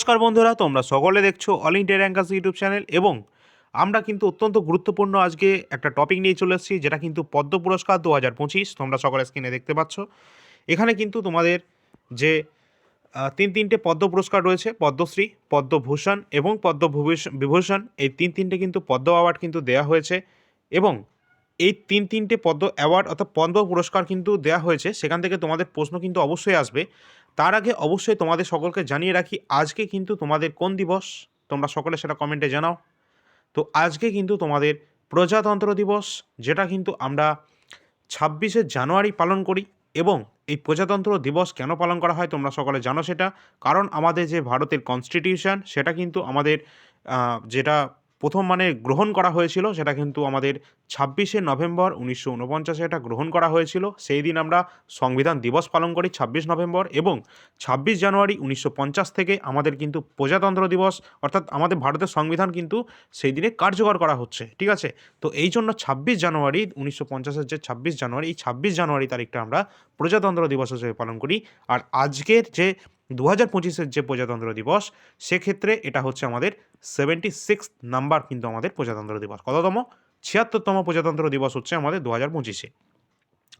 নমস্কার বন্ধুরা, তোমরা সকলে দেখছ all India rankers YouTube channel এবং আমরা কিন্তু অত্যন্ত গুরুত্বপূর্ণ আজকে একটা টপিক নিয়ে চলে এসেছি, যেটা কিন্তু পদ্ম পুরস্কার দু হাজার পঁচিশ, তোমরা সকলে স্ক্রিনে দেখতে পাচ্ছ। এখানে কিন্তু তোমাদের যে তিন তিনটে পদ্ম পুরস্কার রয়েছে, পদ্মশ্রী, পদ্মভূষণ এবং পদ্মভূষণ বিভূষণ, এই তিন তিনটে কিন্তু পদ্ম অ্যাওয়ার্ড কিন্তু দেওয়া হয়েছে এবং এই তিন তিনটে পদ্ম অ্যাওয়ার্ড অর্থাৎ পদ্ম পুরস্কার কিন্তু দেওয়া হয়েছে। সেখান থেকে তোমাদের প্রশ্ন কিন্তু অবশ্যই আসবে। তার আগে অবশ্যই তোমাদের সকলকে জানিয়ে রাখি, আজকে কিন্তু তোমাদের কোন দিবস? তোমরা সকলে সেটা কমেন্টে জানাও। তো আজকে কিন্তু তোমাদের প্রজাতন্ত্র দিবস, যেটা কিন্তু আমরা ছাব্বিশে জানুয়ারি পালন করি এবং এই প্রজাতন্ত্র দিবস কেন পালন করা হয় তোমরা সকলে জানো সেটা। কারণ আমাদের যে ভারতের কনস্টিটিউশন সেটা কিন্তু আমাদের যেটা প্রথম মানে গ্রহণ করা হয়েছিল, সেটা কিন্তু আমাদের ছাব্বিশে নভেম্বর উনিশশো উনপঞ্চাশে এটা গ্রহণ করা হয়েছিল। সেই দিন আমরা সংবিধান দিবস পালন করি, ছাব্বিশ নভেম্বর এবং ছাব্বিশ জানুয়ারি উনিশশো পঞ্চাশ থেকে আমাদের কিন্তু প্রজাতন্ত্র দিবস, অর্থাৎ আমাদের ভারতের সংবিধান কিন্তু সেই দিনে কার্যকর করা হচ্ছে, ঠিক আছে? তো এই জন্য ছাব্বিশ জানুয়ারি উনিশশো পঞ্চাশের যে ছাব্বিশ জানুয়ারি, এই ছাব্বিশ জানুয়ারি তারিখটা আমরা প্রজাতন্ত্র দিবস হিসেবে পালন করি। আর আজকের যে দু হাজার পঁচিশের যে প্রজাতন্ত্র দিবস, সেক্ষেত্রে এটা হচ্ছে আমাদের সেভেন্টি সিক্স নাম্বার কিন্তু আমাদের প্রজাতন্ত্র দিবস। কততম? ছিয়াত্তরতম প্রজাতন্ত্র দিবস হচ্ছে আমাদের দু হাজার পঁচিশে।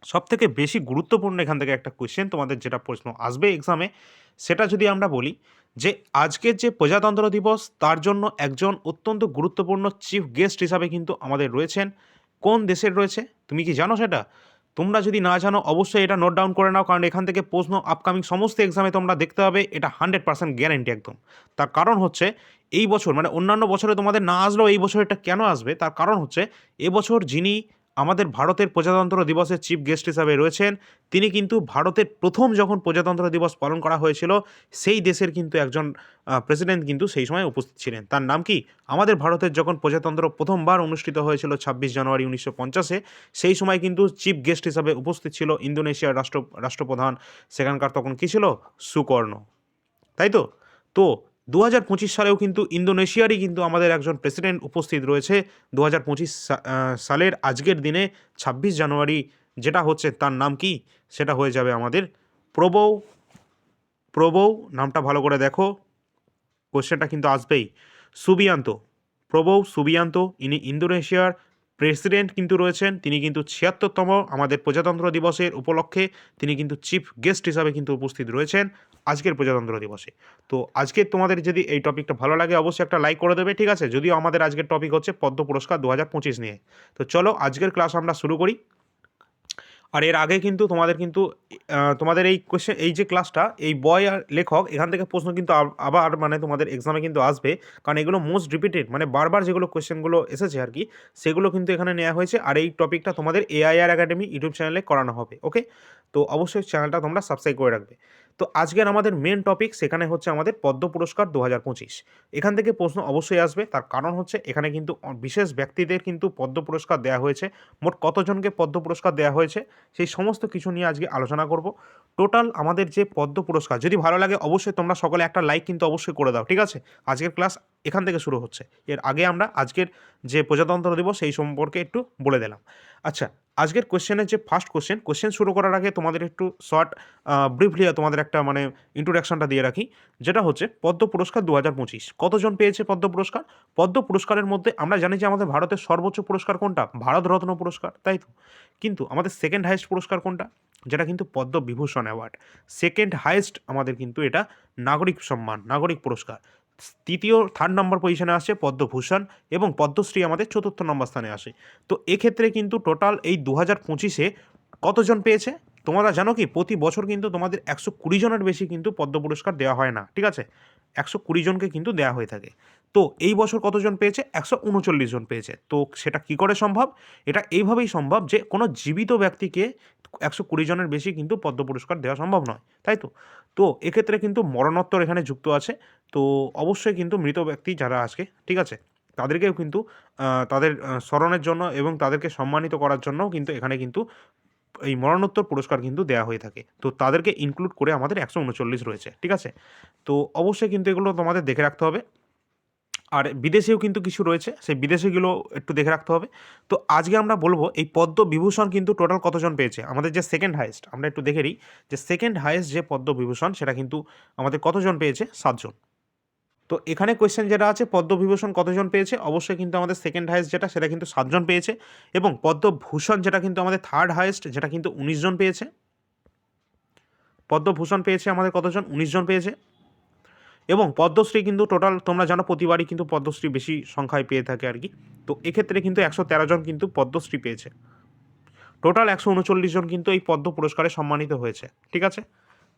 সব থেকে বেশি গুরুত্বপূর্ণ এখান থেকে একটা কোয়েশ্চেন তোমাদের যেটা প্রশ্ন আসবে এক্সামে সেটা যদি আমরা বলি যে আজকের যে প্রজাতন্ত্র দিবস, তার জন্য একজন অত্যন্ত গুরুত্বপূর্ণ চিফ গেস্ট হিসাবে কিন্তু আমাদের রয়েছেন। কোন দেশের রয়েছে? তুমি কি জানো সেটা? তোমরা যদি না জানো, অবশ্যই এটা নোট ডাউন করে নাও, কারণ এখান থেকে প্রশ্ন আপকামিং সমস্ত এক্সামে তোমরা দেখতে হবে এটা হান্ড্রেড পার্সেন্ট গ্যারেন্টি একদম। তার কারণ হচ্ছে, এই বছর মানে অন্যান্য বছরে তোমাদের না আসলেও এই বছর এটা কেন আসবে? তার কারণ হচ্ছে, এবছর যিনি আমাদের ভারতের প্রজাতন্ত্র দিবসের চিফ গেস্ট হিসাবে রয়েছেন। তিনি কিন্তু ভারতের প্রথম যখন প্রজাতন্ত্র দিবস পালন করা হয়েছিল, সেই দেশের কিন্তু একজন প্রেসিডেন্ট কিন্তু সেই সময় উপস্থিত ছিলেন। তার নাম কি? আমাদের ভারতের যখন প্রজাতন্ত্র প্রথমবার অনুষ্ঠিত হয়েছিল ছাব্বিশ জানুয়ারি উনিশশো পঞ্চাশে, সেই সময় কিন্তু চিফ গেস্ট হিসাবে উপস্থিত ছিল ইন্দোনেশিয়ার রাষ্ট্র, রাষ্ট্রপ্রধান। সেখানকার তখন কী ছিল? সুকর্ণ। তাই তো? তো দু হাজার পঁচিশ সালেও কিন্তু ইন্দোনেশিয়ারই কিন্তু আমাদের একজন প্রেসিডেন্ট উপস্থিত রয়েছে। দু হাজার পঁচিশ সালের আজকের দিনে ছাব্বিশ জানুয়ারি যেটা হচ্ছে তার নাম কি? সেটা হয়ে যাবে আমাদের প্রবৌ প্রবৌ, নামটা ভালো করে দেখো। কোশ্চেনটা কিন্তু আসবেই। সুবিয়ান্ত, প্রবৌ সুবিয়ান্ত, ইনি ইন্দোনেশিয়ার প্রেসিডেন্ট কিন্তু রয়েছেন, তিনি কিন্তু ছিয়াত্তরতম আমাদের প্রজাতন্ত্র দিবসের উপলক্ষে, তিনি কিন্তু চিফ গেস্ট হিসাবে কিন্তু উপস্থিত রয়েছেন আজকের প্রজাতন্ত্র দিবসে। তো আজকে তোমাদের যদি এই টপিকটা ভালো লাগে, অবশ্যই একটা লাইক করে দেবে, ঠিক আছে? যদিও আমাদের আজকের টপিক হচ্ছে পদ্ম পুরস্কার দু হাজার পঁচিশ নিয়ে। তো চলো, আজকের ক্লাস আমরা শুরু করি। আর এর আগে কিন্তু তোমাদের কিন্তু তোমাদের এই কোয়েশ্চেন এই যে ক্লাসটা এই বয় আর লেখক, এখান থেকে প্রশ্ন কিন্তু আবার মানে তোমাদের এক্সামে কিন্তু আসবে। কারণ এগুলো মোস্ট রিপিটেড মানে বারবার যেগুলো কোয়েশ্চেনগুলো এসেছে আর কি, সেগুলো কিন্তু এখানে নেওয়া হয়েছে। আর এই টপিকটা তোমাদের এআইআর একাডেমি ইউটিউব চ্যানেলে করানো হবে ওকে তো অবশ্যই চ্যানেলটা তোমরা সাবস্ক্রাইব করে রাখবে। তো আজকের আমাদের মেন টপিক সেখানে হচ্ছে আমাদের পদ্ম পুরস্কার দু হাজার পঁচিশ। এখান থেকে প্রশ্ন অবশ্যই আসবে, তার কারণ হচ্ছে এখানে কিন্তু বিশেষ ব্যক্তিদের কিন্তু পদ্ম পুরস্কার দেওয়া হয়েছে, মোট কতজনকে পদ্ম পুরস্কার দেওয়া হয়েছে, সেই সমস্ত কিছু নিয়ে আজকে আলোচনা করব। টোটাল আমাদের যে পদ্ম পুরস্কার, যদি ভালো লাগে অবশ্যই তোমরা সকলে একটা লাইক কিন্তু অবশ্যই করে দাও, ঠিক আছে? আজকের ক্লাস এখান থেকে শুরু হচ্ছে। এর আগে আমরা আজকের যে প্রজাতন্ত্র দিবস সেই সম্পর্কে একটু বলে দিলাম। আচ্ছা আজকের কোশ্চেনের যে ফার্স্ট কোশ্চেন কোশ্চেন শুরু করার আগে তোমাদের একটু শর্ট ব্রিফলি তোমাদের একটা মানে ইন্ট্রোডাকশনটা দিয়ে রাখি। যেটা হচ্ছে পদ্ম পুরস্কার দু হাজার পঁচিশ। কতজন পেয়েছে পদ্ম পুরস্কার? পদ্ম পুরস্কারের মধ্যে আমরা জানি যে আমাদের ভারতের সর্বোচ্চ পুরস্কার কোনটা? ভারতরত্ন পুরস্কার, তাই তো? কিন্তু আমাদের সেকেন্ড হাইয়েস্ট পুরস্কার কোনটা? যেটা কিন্তু Padma Vibhushan award second highest আমাদের কিন্তু এটা নাগরিক সম্মান, নাগরিক পুরস্কার। তৃতীয় থার্ড নম্বর পজিশনে আসছে পদ্মভূষণ এবং পদ্মশ্রী আমাদের চতুর্থ নম্বর স্থানে আসে। তো এক্ষেত্রে কিন্তু টোটাল এই দু হাজার পঁচিশে কতজন পেয়েছে? তোমরা জানো কি, প্রতি বছর কিন্তু তোমাদের একশো কুড়ি জনের বেশি কিন্তু পদ্ম পুরস্কার দেওয়া হয় না, ঠিক আছে? একশো কুড়ি জনকে কিন্তু দেওয়া হয়ে থাকে। তো এই বছর কতজন পেয়েছে? একশো উনচল্লিশ জন পেয়েছে। তো সেটা কি করে সম্ভব? এটা এইভাবেই সম্ভব যে কোনো জীবিত ব্যক্তিকে একশো কুড়ি জনের বেশি কিন্তু পদ্ম পুরস্কার দেওয়া সম্ভব নয়, তাই তো? তো এক্ষেত্রে কিন্তু মরণোত্তর এখানে যুক্ত আছে। তো অবশ্যই কিন্তু মৃত ব্যক্তি যারা আজকে, ঠিক আছে? তাদেরকেও কিন্তু তাদের স্মরণের জন্য এবং তাদেরকে সম্মানিত করার জন্যও কিন্তু এখানে কিন্তু এই মরণোত্তর পুরস্কার কিন্তু দেওয়া হয়ে থাকে। তো তাদেরকে ইনক্লুড করে আমাদের একশো উনচল্লিশ রয়েছে, ঠিক আছে? তো অবশ্যই কিন্তু এগুলো তোমাদের দেখে রাখতে হবে। আর বিদেশেও কিন্তু কিছু রয়েছে, সেই বিদেশেগুলো একটু দেখে রাখতে হবে। তো আজকে আমরা বলব, এই পদ্ম বিভূষণ কিন্তু টোটাল কতজন পেয়েছে? আমাদের যে সেকেন্ড হাইয়েস্ট আমরা একটু দেখে নিই, যে সেকেন্ড হাইয়েস্ট যে পদ্ম বিভূষণ সেটা কিন্তু আমাদের কতজন পেয়েছে? সাতজন। তো এখানে কোয়েশ্চেন যেটা আছে, পদ্মবিভূষণ কতজন পেয়েছে? অবশ্যই কিন্তু আমাদের সেকেন্ড হাইয়েস্ট যেটা, সেটা কিন্তু সাতজন পেয়েছে। এবং পদ্মভূষণ যেটা কিন্তু আমাদের থার্ড হাইয়েস্ট যেটা কিন্তু উনিশ জন পেয়েছে। পদ্মভূষণ পেয়েছে আমাদের কতজন? উনিশ জন পেয়েছে। এবং পদ্মশ্রী কিন্তু টোটাল তোমরা জানো প্রতিবারই কিন্তু পদ্মশ্রী বেশি সংখ্যায় পেয়ে থাকে আর কি। তো এক্ষেত্রে কিন্তু একশো তেরো জন কিন্তু পদ্মশ্রী পেয়েছে। টোটাল একশো উনচল্লিশ জন কিন্তু এই পদ্ম পুরস্কারে সম্মানিত হয়েছে, ঠিক আছে?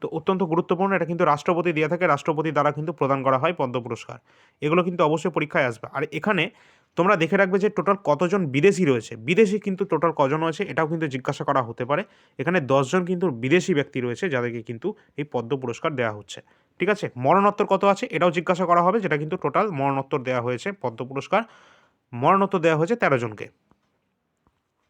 তো অত্যন্ত গুরুত্বপূর্ণ, এটা কিন্তু রাষ্ট্রপতি দিয়ে থাকে, রাষ্ট্রপতি দ্বারা কিন্তু প্রদান করা হয় পদ্ম পুরস্কার। এগুলো কিন্তু অবশ্যই পরীক্ষায় আসবে। আর এখানে তোমরা দেখে রাখবে যে টোটাল কতজন বিদেশি রয়েছে। বিদেশি কিন্তু টোটাল কজন রয়েছে এটাও কিন্তু জিজ্ঞাসা করা হতে পারে। এখানে দশজন কিন্তু বিদেশি ব্যক্তি রয়েছে যাদেরকে কিন্তু এই পদ্ম পুরস্কার দেওয়া হচ্ছে। ঠিক আছে? মরণোত্তর কত আছে? এটাও জিজ্ঞাসা করা হবে যেটা কিন্তু টোটাল মরণোত্তর দেওয়া হয়েছে, পদ্ম পুরস্কার। মরণোত্তর দেওয়া হয়েছে তেরো জনকে।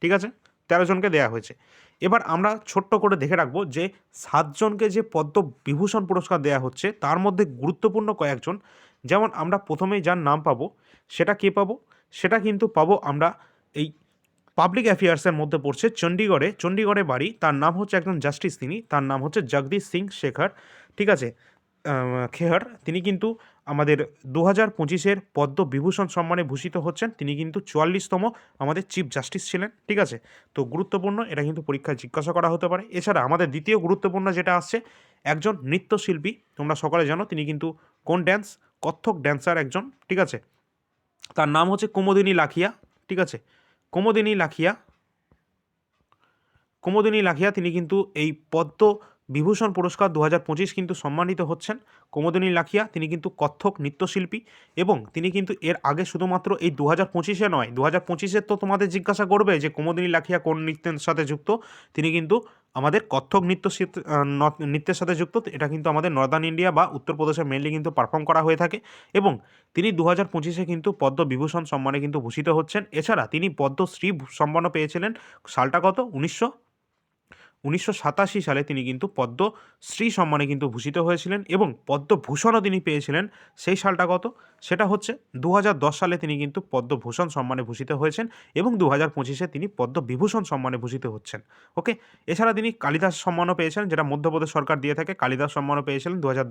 ঠিক আছে? তেরো জনকে দেওয়া হয়েছে। এবার আমরা ছোট্ট করে দেখে রাখব যে সাতজনকে যে পদ্ম বিভূষণ পুরস্কার দেওয়া হচ্ছে, তার মধ্যে গুরুত্বপূর্ণ কয়েকজন। যেমন আমরা প্রথমেই যার নাম পাবো, সেটা কে পাবো? সেটা কিন্তু পাবো আমরা এই পাবলিক অ্যাফেয়ার্সের মধ্যে পড়ছে চণ্ডীগড়ে চণ্ডীগড়ে বাড়ি, তার নাম হচ্ছে একজন জাস্টিস তিনি, তার নাম হচ্ছে জগদীশ সিং শেখর। ঠিক আছে? খেহর, তিনি কিন্তু আমাদের দু হাজার পঁচিশের পদ্ম বিভূষণ সম্মানে ভূষিত হচ্ছেন। তিনি কিন্তু চুয়াল্লিশতম আমাদের চিফ জাস্টিস ছিলেন। ঠিক আছে? তো গুরুত্বপূর্ণ, এটা কিন্তু পরীক্ষায় জিজ্ঞাসা করা হতে পারে। এছাড়া আমাদের দ্বিতীয় গুরুত্বপূর্ণ যেটা আসছে, একজন নৃত্যশিল্পী, তোমরা সকলে জানো, তিনি কিন্তু কোন ড্যান্স কত্থক ড্যান্সার একজন। ঠিক আছে? তার নাম হচ্ছে কুমোদিনী লাখিয়া, ঠিক আছে? কুমোদিনী লাখিয়া কুমোদিনী লাখিয়া তিনি কিন্তু এই পদ্ম বিভূষণ পুরস্কার দু কিন্তু সম্মানিত হচ্ছেন। কুমোদিনী লাখিয়া, তিনি কিন্তু কত্থক নৃত্যশিল্পী এবং তিনি কিন্তু এর আগে শুধুমাত্র এই দু হাজার পঁচিশে নয় দু হাজার পঁচিশের তো তোমাদের জিজ্ঞাসা করবে যে কুমোদিনী লাখিয়া কোন নৃত্যের সাথে যুক্ত? তিনি কিন্তু আমাদের কত্থক নৃত্য নৃত্যের সাথে যুক্ত। এটা কিন্তু আমাদের নর্দার্ন ইন্ডিয়া বা উত্তরপ্রদেশে মেনলি কিন্তু পারফর্ম করা হয়ে থাকে এবং তিনি দু হাজার পঁচিশে কিন্তু পদ্ম বিভূষণ সম্মানে কিন্তু ভূষিত হচ্ছেন। এছাড়া তিনি পদ্মশ্রী সম্মানও পেয়েছিলেন। সালটা কত? উনিশশো উনিশশো সাতাশি সালে তিনি কিন্তু পদ্মশ্রী সম্মানে কিন্তু ভূষিত হয়েছিলেন এবং পদ্মভূষণও তিনি পেয়েছিলেন। সেই সালটা কত? সেটা হচ্ছে দু হাজার দশ সালে তিনি কিন্তু পদ্মভূষণ সম্মানে ভূষিত হয়েছেন এবং দু হাজার পঁচিশে তিনি পদ্মবিভূষণ সম্মানে ভূষিত হচ্ছেন। ওকে? এছাড়া তিনি কালিদাস সম্মানও পেয়েছেন যেটা মধ্যপ্রদেশ সরকার দিয়ে থাকে, কালিদাস সম্মানও পেয়েছিলেন দু হাজার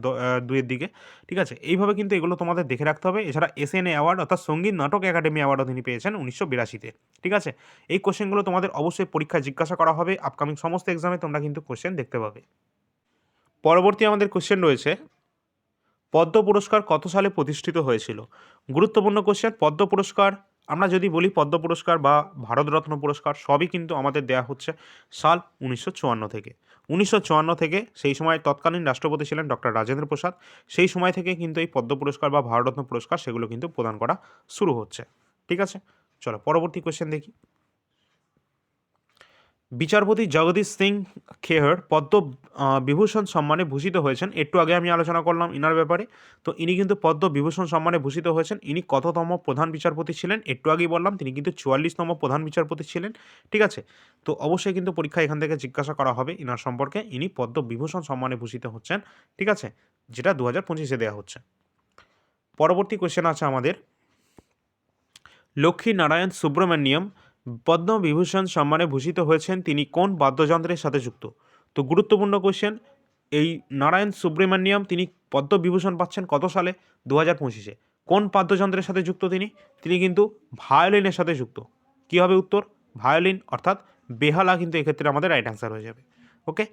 দুইয়ের দিকে। ঠিক আছে? এইভাবে কিন্তু এগুলো তোমাদের দেখে রাখতে হবে। এছাড়া এস এন এ অ্যাওয়ার্ড অর্থাৎ সংগীত নাটক একাডেমি অ্যাওয়ার্ডও তিনি পেয়েছেন উনিশশো বিরাশিতে। ঠিক আছে? এই কোশ্চেনগুলো তোমাদের অবশ্যই পরীক্ষায় জিজ্ঞাসা করা হবে। আপকামিং সমস্ত এক্সামে তোমরা কিন্তু কোশ্চেন দেখতে পাবে। পরবর্তী আমাদের কোশ্চেন রয়েছে, পদ্ম পুরস্কার কত সালে প্রতিষ্ঠিত হয়েছিল? গুরুত্বপূর্ণ কোশ্চেন পদ্ম পুরস্কার, আমরা যদি বলি পদ্ম পুরস্কার বা ভারতরত্ন পুরস্কার, সবই কিন্তু আমাদের দেয়া হচ্ছে সাল উনিশশো চুয়ান্ন থেকে। উনিশশো চুয়ান্ন থেকে সেই সময় তৎকালীন রাষ্ট্রপতি ছিলেন ডক্টর রাজেন্দ্র প্রসাদ। সেই সময় থেকে কিন্তু এই পদ্ম পুরস্কার বা ভারতরত্ন পুরস্কার সেগুলো কিন্তু প্রদান করা শুরু হচ্ছে। ঠিক আছে? চলো পরবর্তী কোশ্চেন দেখি। বিচারপতি জগদীশ সিং খেহর পদ্ম বিভূষণ সম্মানে ভূষিত হয়েছেন। একটু আগে আমি আলোচনা করলাম ইনার ব্যাপারে। তো ইনি কিন্তু পদ্ম, বিভূষণ সম্মানে ভূষিত হয়েছেন। ইনি কততম প্রধান বিচারপতি ছিলেন? একটু আগেই বললাম, তিনি কিন্তু চুয়াল্লিশতম প্রধান বিচারপতি ছিলেন। ঠিক আছে? তো অবশ্যই কিন্তু পরীক্ষা এখান থেকে জিজ্ঞাসা করা হবে ইনার সম্পর্কে। ইনি পদ্ম, বিভূষণ সম্মানে ভূষিত হচ্ছেন। ঠিক আছে? যেটা দু হাজার পঁচিশে দেওয়া হচ্ছে। পরবর্তী কোশ্চেন আছে আমাদের। লক্ষ্মী নারায়ণ সুব্রমণ্যম পদ্মবিভূষণ সম্মানে ভূষিত হয়েছেন তিনি কোন বাদ্যযন্ত্রের সাথে যুক্ত? তো গুরুত্বপূর্ণ কোশ্চেন এই নারায়ণ সুব্রমণ্যম তিনি পদ্মবিভূষণ পাচ্ছেন কত সালে? দু হাজার পঁচিশে। কোন বাদ্যযন্ত্রের সাথে যুক্ত তিনি? তিনি কিন্তু ভায়োলিনের সাথে যুক্ত। কী হবে উত্তর? ভায়োলিন, অর্থাৎ বেহালা কিন্তু এক্ষেত্রে আমাদের রাইট অ্যান্সার হয়ে যাবে। ওকে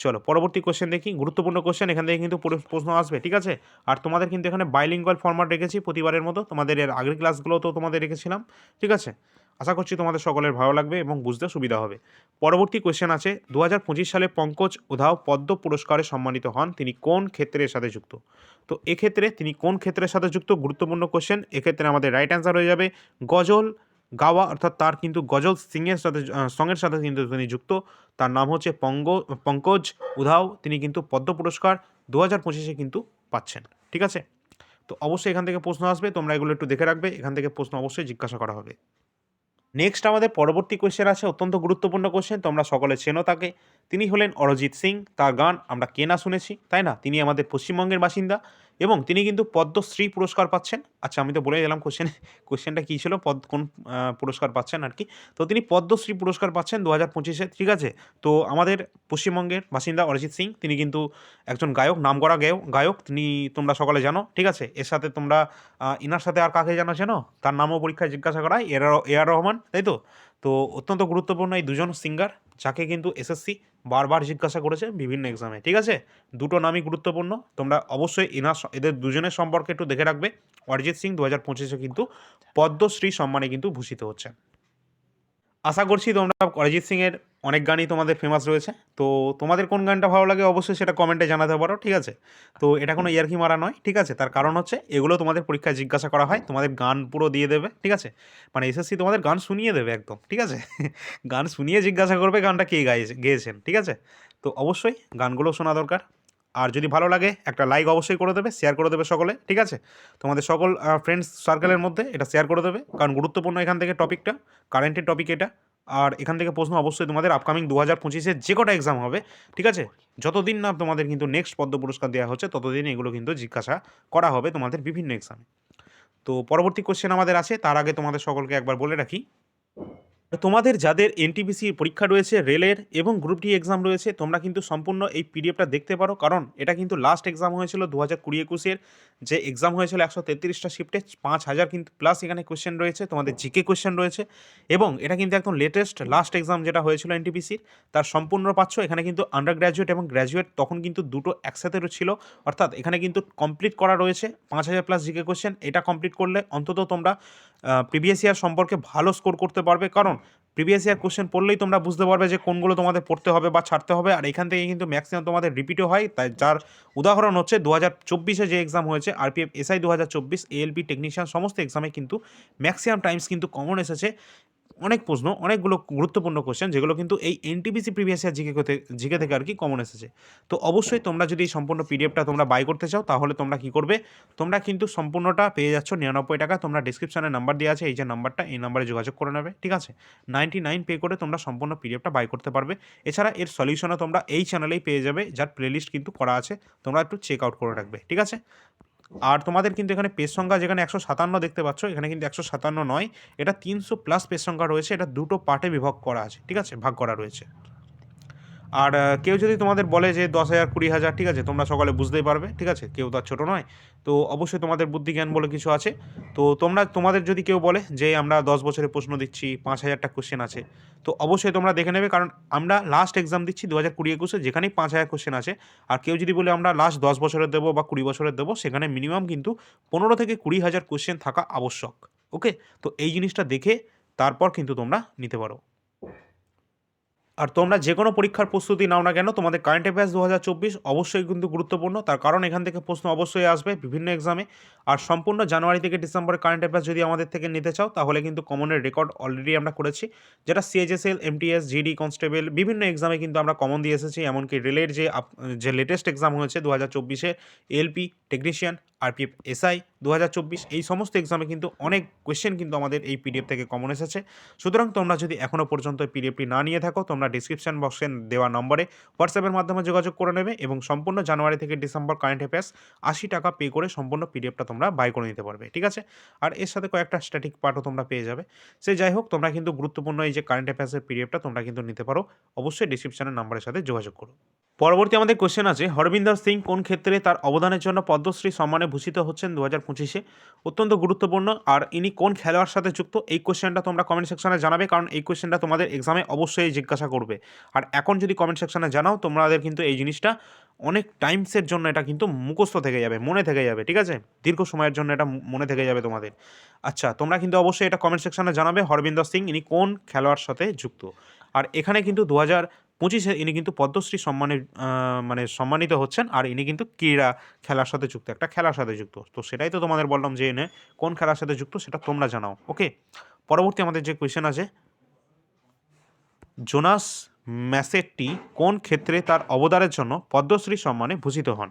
চলো, পরবর্তী কোশ্চেন দেখি। গুরুত্বপূর্ণ কোশ্চেন এখান থেকে কিন্তু প্রশ্ন আসবে, ঠিক আছে? আর তোমাদের কিন্তু এখানে বাইলিঙ্গুয়াল ফরম্যাট রেখেছি প্রতিবারের মতো। তোমাদের এর আগের ক্লাসগুলোতেও তোমাদের রেখেছিলাম, ঠিক আছে? আশা করছি তোমাদের সকলের ভালো লাগবে এবং বুঝতে সুবিধা হবে। পরবর্তী কোশ্চেন আছে দু হাজার পঁচিশ সালে পঙ্কজ উধাও পদ্ম পুরস্কারে সম্মানিত হন, তিনি কোন ক্ষেত্রের সাথে যুক্ত? তো এক্ষেত্রে তিনি কোন ক্ষেত্রের সাথে যুক্ত? গুরুত্বপূর্ণ কোয়েশ্চেন এক্ষেত্রে আমাদের রাইট অ্যান্সার হয়ে যাবে, গজল গাওয়া, অর্থাৎ তার কিন্তু গজল সিংয়ের সাথে সঙ্গের সাথে কিন্তু তিনি যুক্ত। তার নাম হচ্ছে পঙ্গ, পঙ্কজ উধাও, তিনি কিন্তু পদ্ম পুরস্কার দু হাজার পঁচিশে কিন্তু পাচ্ছেন, ঠিক আছে? তো অবশ্যই এখান থেকে প্রশ্ন আসবে, তোমরা এগুলো একটু দেখে রাখবে, এখান থেকে প্রশ্ন অবশ্যই জিজ্ঞাসা করা হবে। নেক্সট আমাদের পরবর্তী কোয়েশ্চেন আছে, অত্যন্ত গুরুত্বপূর্ণ কোয়েশ্চেন তোমরা সকলে চেনো তাকে। তিনি হলেন অরিজিৎ সিং, তার গান আমরা কে না শুনেছি, তাই না? তিনি আমাদের পশ্চিমবঙ্গের বাসিন্দা। এবং তিনি কিন্তু পদ্মশ্রী পুরস্কার পাচ্ছেন। আচ্ছা আমি তো বলে দিলাম কোশ্চেন কোশ্চেনটা কী ছিল? পদ, কোন পুরস্কার পাচ্ছেন আর কি? তো তিনি পদ্মশ্রী পুরস্কার পাচ্ছেন দু হাজার পঁচিশে, ঠিক আছে? তো আমাদের পশ্চিমবঙ্গের বাসিন্দা অরিজিৎ সিং, তিনি কিন্তু একজন গায়ক, নামকরা গায়ক গায়ক। তিনি তোমরা সকলে জানো, ঠিক আছে? এর সাথে তোমরা ইনার সাথে আর কাকে জানো জানো? তার নামও পরীক্ষায় জিজ্ঞাসা করা হয় এ আর রহমান, তাই তো? তো অত্যন্ত গুরুত্বপূর্ণ এই দুজন সিঙ্গার যাকে কিন্তু এসএসসি বারবার জিজ্ঞাসা করেছে বিভিন্ন এক্সামে ঠিক আছে? দুটো নামই গুরুত্বপূর্ণ, তোমরা অবশ্যই এনার এদের দুজনের সম্পর্কে একটু দেখে রাখবে। অরিজিৎ সিং দু হাজার পঁচিশে কিন্তু পদ্মশ্রী সম্মানে কিন্তু ভূষিত হচ্ছেন আশা করছি তোমরা অরিজিৎ সিংয়ের অনেক গানই তোমাদের ফেমাস রয়েছে। তো তোমাদের কোন গানটা ভালো লাগে অবশ্যই সেটা কমেন্টে জানাতে পারো, ঠিক আছে? তো এটা কোনো ইয়ার্কি মারা নয়, ঠিক আছে? তার কারণ হচ্ছে এগুলো তোমাদের পরীক্ষায় জিজ্ঞাসা করা হয়, তোমাদের গান পুরো দিয়ে দেবে, ঠিক আছে? মানে এসএসসি তোমাদের গান শুনিয়ে দেবে একদম, ঠিক আছে? গান শুনিয়ে জিজ্ঞাসা করবে গানটা কে গাইছে, গেয়েছেন, ঠিক আছে? তো অবশ্যই গানগুলো শোনা দরকার। আর যদি ভালো লাগে, একটা লাইক অবশ্যই করে দেবে শেয়ার করে দেবে সকলে, ঠিক আছে? তোমাদের সকল ফ্রেন্ডস সার্কেলের মধ্যে এটা শেয়ার করে দেবে, কারণ গুরুত্বপূর্ণ এখান থেকে টপিকটা কারেন্টের টপিক এটা, আর এখান থেকে প্রশ্ন অবশ্যই তোমাদের আপকামিং দু হাজার পঁচিশে যে কটা এক্সাম হবে, ঠিক আছে? যতদিন না তোমাদের কিন্তু নেক্সট পদ্ম পুরস্কার দেওয়া হচ্ছে, ততদিন এগুলো কিন্তু জিজ্ঞাসা করা হবে তোমাদের বিভিন্ন এক্সামে তো পরবর্তী কোশ্চেন আমাদের আছে, তার আগে তোমাদের সকলকে একবার বলে রাখি তোমাদের যাদের এনটিপিসি পরীক্ষা রয়েছে রেলের এবং গ্রুপ ডি এক্সাম রয়েছে তোমরা কিন্তু সম্পূর্ণ এই পিডিএফটা দেখতে পারো। কারণ এটা কিন্তু লাস্ট এক্সাম হয়েছিল দু হাজার কুড়ি একুশের। যে এক্সাম হয়েছিল একশো তেত্রিশটা শিফটে পাঁচ হাজার কিন্তু প্লাস এখানে কোশ্চেন রয়েছে তোমাদের জিকে কোশ্চেন রয়েছে। এবং এটা কিন্তু একদম লেটেস্ট লাস্ট এক্সাম যেটা হয়েছিল এনটিপিসির তার সম্পূর্ণ পাচ্ছ। এখানে কিন্তু আন্ডার গ্র্যাজুয়েট এবং গ্র্যাজুয়েট তখন কিন্তু দুটো একসাথে ছিল। অর্থাৎ এখানে কিন্তু কমপ্লিট করা রয়েছে পাঁচ হাজার প্লাস জিকে কোয়েশ্চেন এটা কমপ্লিট করলে অন্তত তোমরা প্রিভিয়াস ইয়ার সম্পর্কে ভালো স্কোর করতে পারবে। কারণ প্রিভিয়াস ইয়ার কোশ্চেন পড়লেই তোমরা বুঝতে পারবে যে কোনগুলো তোমাদের পড়তে হবে বা ছাড়তে হবে। আর এখান থেকে কিন্তু ম্যাক্সিমাম তোমাদের রিপিটও হয়। তাই যার উদাহরণ হচ্ছে দু হাজার চব্বিশে যে এক্সাম হয়েছে আরপিএফ এসআই দু হাজার চব্বিশ এএলপি টেকনিশিয়ান সমস্ত এক্সামে কিন্তু ম্যাক্সিমাম টাইমস কিন্তু কমন এসেছে। অনেক প্রশ্ন, অনেকগুলো গুরুত্বপূর্ণ কোশ্চেন যেগুলো কিন্তু এই NTPC previous year GK GK থেকে আর কি কমন এসেছে। তো অবশ্যই তোমরা যদি এই সম্পূর্ণ পিডিএফটা তোমরা বাই করতে চাও, তাহলে তোমরা কি করবে? তোমরা কিন্তু সম্পূর্ণটা পেয়ে যাচ্ছ নিরানব্বই টাকা। তোমরা ডিসক্রিপশনে নাম্বার দেওয়া আছে, এই যে নাম্বারটা এই নাম্বারে যোগাযোগ করে নেবে, ঠিক আছে? নাইনটি নাইন পে করে তোমরা সম্পূর্ণ পিডিএফটা বাই করতে পারবে। এছাড়া এর সলিউশনও তোমরা এই চ্যানেলেই পেয়ে যাবে, যার প্লেলিস্ট কিন্তু করা আছে। তোমরা একটু চেক আউট করে রাখবে, ঠিক আছে? আর তোমাদের কিন্তু এখানে পেজ সংখ্যা যেখানে একশো সাতান্ন দেখতে পাচ্ছ, এখানে কিন্তু একশো সাতান্ন নয়, এটা তিনশো প্লাস পেজ সংখ্যা রয়েছে, এটা দুটো পার্টে বিভাগ করা আছে, ঠিক আছে? ভাগ করা রয়েছে। আর কেউ যদি তোমাদের বলে যে দশ হাজার, কুড়ি হাজার, ঠিক আছে, তোমরা সকালে বুঝতেই পারবে, ঠিক আছে, কেউ তো আর ছোটো নয়। তো অবশ্যই তোমাদের বুদ্ধি জ্ঞান বলে কিছু আছে। তো তোমরা, তোমাদের যদি কেউ বলে যে আমরা দশ বছরের প্রশ্ন দিচ্ছি, পাঁচ হাজারটা কোশ্চেন আছে, তো অবশ্যই তোমরা দেখে নেবে, কারণ আমরা লাস্ট এক্সাম দিচ্ছি দু হাজার কুড়ি একুশে, যেখানেই পাঁচ হাজার কোশ্চেন আছে, আর কেউ যদি বলে আমরা লাস্ট দশ বছরের দেবো বা কুড়ি বছরের দেবো, সেখানে মিনিমাম কিন্তু পনেরো থেকে কুড়ি হাজার কোশ্চেন থাকা আবশ্যক ওকে তো এই জিনিসটা দেখে তারপর কিন্তু তোমরা নিতে পারো। আর তোমরা যে কোনো পরীক্ষার প্রস্তুতি নাও না কেন, তোমাদের কারেন্ট অ্যাফেয়ার্স দু হাজার চব্বিশ অবশ্যই কিন্তু গুরুত্বপূর্ণ। তার কারণ এখান থেকে প্রশ্ন অবশ্যই আসবে বিভিন্ন এক্সামে আর সম্পূর্ণ জানুয়ারি থেকে ডিসেম্বরে কারেন্ট অ্যাফেয়ার্স যদি আমাদের থেকে নিতে চাও, তাহলে কিন্তু কমনের রেকর্ড অলরেডি আমরা করেছি। যেটা সিএইচএসএল এমটিএস জিডি কনস্টেবল বিভিন্ন এক্সামে কিন্তু আমরা কমন দিয়ে এসেছি। এমনকি রেলের যে যে লেটেস্ট এক্সাম হয়েছে দু হাজার চব্বিশে এলপি টেকনিশিয়ান আরপিএফ এসআই দু হাজার চব্বিশ, এই সমস্ত এক্সামে কিন্তু অনেক কোয়েশ্চেন কিন্তু আমাদের এই পিডিএফ থেকে কমন এসেছে। সুতরাং তোমরা যদি এখনও পর্যন্ত পিডিএফটি না নিয়ে থাকো, তোমরা ডিসক্রিপশন বক্সে দেওয়া নম্বরে হোয়াটসঅ্যাপের মাধ্যমে যোগাযোগ করে নেবে এবং সম্পূর্ণ জানুয়ারি থেকে ডিসেম্বর কারেন্ট অ্যাফেয়ার্স আশি টাকা পে করে সম্পূর্ণ পিডিএফটা তোমরা বাই করে নিতে পারবে, ঠিক আছে? আর এর সাথে কয়েকটা স্ট্যাটিক পার্টও তোমরা পেয়ে যাবে। সে যাই হোক, তোমরা কিন্তু গুরুত্বপূর্ণ এই যে কারেন্ট অ্যাফেয়ার্সের পিডিএফটা তোমরা কিন্তু নিতে পারো। অবশ্যই ডিসক্রিপশনের নাম্বারের সাথে যোগাযোগ করো। পরবর্তী আমাদের কোশ্চেন আছে, হরবিন্দর সিং কোন ক্ষেত্রে তার অবদানের জন্য পদ্মশ্রী সম্মানে ভূষিত হচ্ছেন দু হাজার পঁচিশে? অত্যন্ত গুরুত্বপূর্ণ। আর ইনি কোন খেলোয়াড় সাথে যুক্ত? এই কোশ্চেনটা তোমরা কমেন্ট সেকশনে জানাবে, কারণ এই কোশ্চেনটা তোমাদের এক্সামে অবশ্যই জিজ্ঞাসা করবে। আর এখন যদি কমেন্ট সেকশনে জানাও, তোমাদের কিন্তু এই জিনিসটা অনেক টাইমসের জন্য এটা কিন্তু মুখস্থ থেকে যাবে, মনে থেকে যাবে, ঠিক আছে? দীর্ঘ সময়ের জন্য এটা মনে থেকে যাবে তোমাদের। আচ্ছা তোমরা কিন্তু অবশ্যই এটা কমেন্ট সেকশনে জানাবে, হরবিন্দর সিং ইনি কোন খেলোয়াড় সাথে যুক্ত? আর এখানে কিন্তু দু হাজার পঁচিশে ইনি কিন্তু পদ্মশ্রী সম্মানে আহ, মানে সম্মানিত হচ্ছেন আর ইনি কিন্তু ক্রীড়া খেলার সাথে যুক্ত একটা খেলার সাথে যুক্ত। তো সেটাই তো তোমাদের বললাম যে এনে কোন খেলার সাথে যুক্ত সেটা তোমরা জানাও ওকে? পরবর্তী আমাদের যে কোয়েশ্চেন আছে জোনাস ম্যাসেটটি কোন ক্ষেত্রে তার অবদানের জন্য পদ্মশ্রী সম্মানে ভূষিত হন?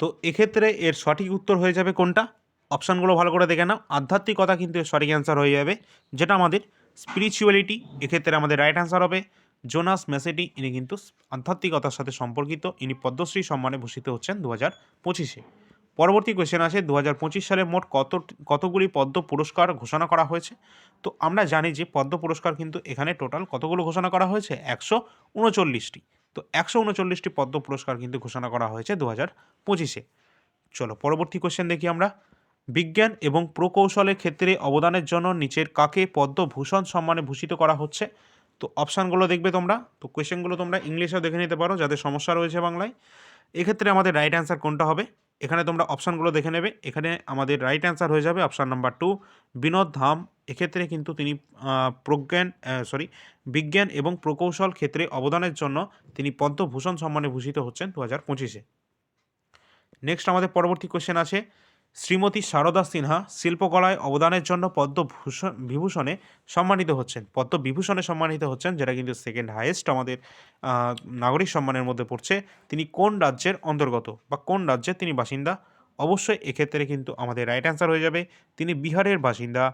তো এক্ষেত্রে এর সঠিক উত্তর হয়ে যাবে কোনটা? অপশানগুলো ভালো করে দেখে নাও। আধ্যাত্মিকতা কিন্তু এর সঠিক অ্যান্সার হয়ে যাবে যেটা আমাদের স্পিরিচুয়ালিটি, এক্ষেত্রে আমাদের রাইট অ্যান্সার হবে। জোনাস মেসেটি, ইনি কিন্তু আধ্যাত্মিকতার সাথে সম্পর্কিত, ইনি পদ্মশ্রী সম্মানে ভূষিত হচ্ছেন দু হাজার পঁচিশে। পরবর্তী কোয়েশ্চেন আছে দু হাজার পঁচিশ সালে মোট কত, কতগুলি পদ্ম পুরস্কার ঘোষণা করা হয়েছে? তো আমরা জানি যে পদ্ম পুরস্কার কিন্তু এখানে টোটাল কতগুলো ঘোষণা করা হয়েছে? একশো উনচল্লিশটি। তো একশো উনচল্লিশটি পদ্ম পুরস্কার কিন্তু ঘোষণা করা হয়েছে দু হাজার পঁচিশে। চলো পরবর্তী কোশ্চেন দেখি আমরা। বিজ্ঞান এবং প্রকৌশলের ক্ষেত্রে অবদানের জন্য নিচের কাকে পদ্মভূষণ সম্মানে ভূষিত করা হচ্ছে? তো অপশানগুলো দেখবে তোমরা। তো কোয়েশ্চেনগুলো তোমরা ইংলিশেও দেখে নিতে পারো, যাদের সমস্যা রয়েছে বাংলায়। এক্ষেত্রে আমাদের রাইট অ্যান্সার কোনটা হবে? এখানে তোমরা অপশানগুলো দেখে নেবে। এখানে আমাদের রাইট অ্যান্সার হয়ে যাবে option number two, Vinod Dham. এক্ষেত্রে কিন্তু তিনি প্রজ্ঞান সরি, বিজ্ঞান এবং প্রকৌশল ক্ষেত্রে অবদানের জন্য তিনি পদ্মভূষণ সম্মানে ভূষিত হচ্ছেন দু হাজার পঁচিশে। নেক্সট আমাদের পরবর্তী কোশ্চেন আছে। শ্রীমতী সারদা সিনহা শিল্পকলায় অবদানের জন্য পদ্মভূষণ, বিভূষণে সম্মানিত হচ্ছেন। পদ্মবিভূষণে সম্মানিত হচ্ছেন, যেটা কিন্তু সেকেন্ড হায়েস্ট আমাদের নাগরিক সম্মানের মধ্যে পড়ছে। তিনি কোন রাজ্যের অন্তর্গত বা কোন রাজ্যের তিনি বাসিন্দা? অবশ্যই এক্ষেত্রে কিন্তু আমাদের রাইট অ্যান্সার হয়ে যাবে। তিনি বিহারের বাসিন্দা।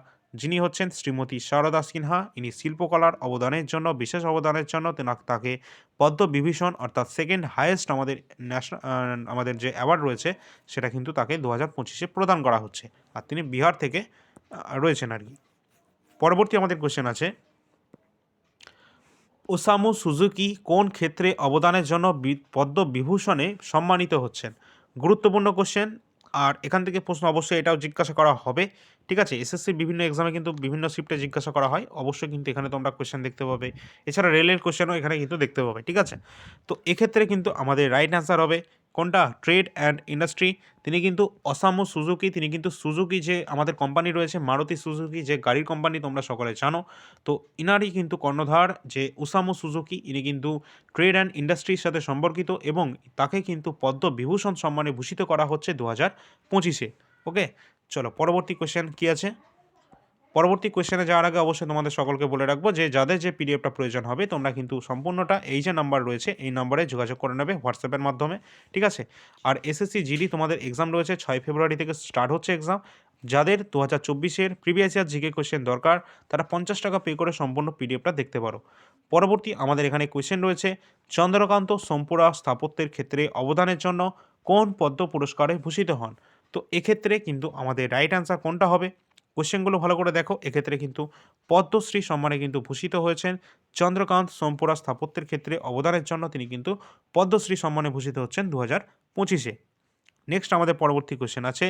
যিনি হচ্ছেন শ্রীমতী সারদা সিনহা। ইনি শিল্পকলার অবদানের জন্য, বিশেষ অবদানের জন্য তাকে পদ্মবিভূষণ অর্থাৎ সেকেন্ড হায়েস্ট আমাদের ন্যাশনাল আমাদের যে অ্যাওয়ার্ড রয়েছে, সেটা কিন্তু তাকে দু হাজার পঁচিশে প্রদান করা হচ্ছে। আর তিনি বিহার থেকে রয়েছেন আর কি। পরবর্তী আমাদের কোশ্চেন আছে, ওসামু সুজুকি কোন ক্ষেত্রে অবদানের জন্য পদ্মবিভূষণে সম্মানিত হচ্ছেন? গুরুত্বপূর্ণ কোশ্চেন আর এখান থেকে প্রশ্ন অবশ্যই এটাও জিজ্ঞাসা করা হবে। ঠিক আছে? এসএসসি বিভিন্ন এক্সামে কিন্তু বিভিন্ন শিফটে জিজ্ঞাসা করা হয়। অবশ্যই কিন্তু এখানে তোমরা কোয়েশ্চেন দেখতে পাবে। এছাড়া রেলের কোয়েশ্চেনও এখানে কিন্তু দেখতে পাবে। ঠিক আছে? তো এক্ষেত্রে কিন্তু আমাদের রাইট অ্যান্সার হবে। কোনটা? Trade and industry. তিনি কিন্তু অসামু সুজুকি, তিনি কিন্তু সুজুকি যে আমাদের কোম্পানি রয়েছে, মারুতি সুজুকি যে গাড়ির কোম্পানি তোমরা সকলে জানো। তো ইনারই কিন্তু কর্ণধার যে উসামু সুজুকি, ইনি কিন্তু ট্রেড অ্যান্ড ইন্ডাস্ট্রির সাথে সম্পর্কিত এবং তাকে কিন্তু পদ্মবিভূষণ সম্মানে ভূষিত করা হচ্ছে দু হাজার পঁচিশে। ওকে? চলো, পরবর্তী কোশ্চেন কী আছে? পরবর্তী কোশ্চেনে যাওয়ার আগে অবশ্যই তোমাদের সকলকে বলে রাখব যে যাদের যে পিডিএফটা প্রয়োজন হবে, তোমরা কিন্তু সম্পূর্ণটা এই যে নাম্বার রয়েছে, এই নাম্বারে যোগাযোগ করে নেবে হোয়াটসঅ্যাপের মাধ্যমে, ঠিক আছে? আর এসএসসি জিডি তোমাদের এক্সাম রয়েছে, ছয় ফেব্রুয়ারি থেকে স্টার্ট হচ্ছে এক্সাম যাদের দু হাজার চব্বিশের প্রিভিয়াস ইয়ার জিকে কোশ্চেন দরকার, তারা পঞ্চাশ টাকা পে করে সম্পূর্ণ পিডিএফটা দেখতে পারো। পরবর্তী আমাদের এখানে কোয়েশ্চেন রয়েছে, চন্দ্রকান্ত সোমপুরা স্থাপত্যের ক্ষেত্রে অবদানের জন্য কোন পদ্ম পুরস্কারে ভূষিত হন? তো এক্ষেত্রে কিন্তু আমাদের রাইট অ্যান্সার কোনটা হবে? কোশ্চেনগুলো ভালো করে দেখো। এক্ষেত্রে কিন্তু পদ্মশ্রী সম্মানে কিন্তু ভূষিত হয়েছেন। চন্দ্রকান্ত সোমপুরা স্থাপত্যের ক্ষেত্রে অবদানের জন্য তিনি কিন্তু পদ্মশ্রী সম্মানে ভূষিত হচ্ছেন দু হাজার পঁচিশে। নেক্সট আমাদের পরবর্তী কোশ্চেন আছে।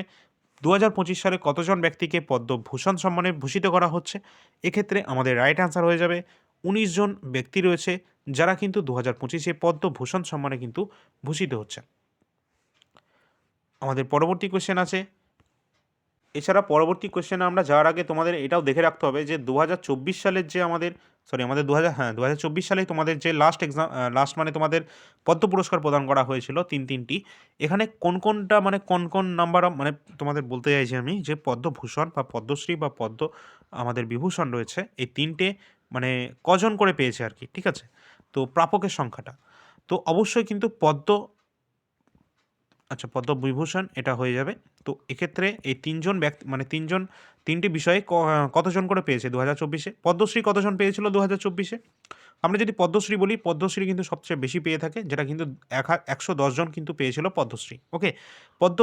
দু হাজার পঁচিশ সালে কতজন ব্যক্তিকে পদ্মভূষণ সম্মানে ভূষিত করা হচ্ছে? এক্ষেত্রে আমাদের রাইট অ্যান্সার হয়ে যাবে। উনিশ জন ব্যক্তি রয়েছে যারা কিন্তু দু হাজার পঁচিশে পদ্মভূষণ সম্মানে কিন্তু ভূষিত হচ্ছে আমাদের পরবর্তী কোশ্চেন আছে। এছাড়া পরবর্তী কোশ্চেনে আমরা যাওয়ার আগে তোমাদের এটাও দেখে রাখতে হবে যে দু হাজার চব্বিশ সালের যে আমাদের সরি আমাদের দু হাজার হ্যাঁ দু হাজার চব্বিশ তোমাদের যে লাস্ট এক্সাম লাস্ট মানে তোমাদের পদ্ম পুরস্কার প্রদান করা হয়েছিল তিন তিনটি। এখানে কোন কোনটা মানে কোন কোন নাম্বার মানে তোমাদের বলতে চাইছি আমি যে পদ্মভূষণ বা পদ্মশ্রী বা পদ্ম আমাদের বিভূষণ রয়েছে, এই তিনটে মানে কজন করে পেয়েছে আর কি, ঠিক আছে? তো প্রাপকের সংখ্যাটা। তো অবশ্যই কিন্তু পদ্ম আচ্ছা পদ্মবিভূষণ, এটা হয়ে যাবে। তো এক্ষেত্রে এই তিনজন ব্যক্তি মানে তিনজন, তিনটি বিষয়ে কতজন করে পেয়েছে দু হাজার চব্বিশে? পদ্মশ্রী কতজন পেয়েছিল দু হাজার চব্বিশে? আমরা যদি পদ্মশ্রী বলি, পদ্মশ্রী কিন্তু সবচেয়ে বেশি পেয়ে থাকে, যেটা কিন্তু এক একশো দশজন কিন্তু পেয়েছিল পদ্মশ্রী। ওকে? পদ্ম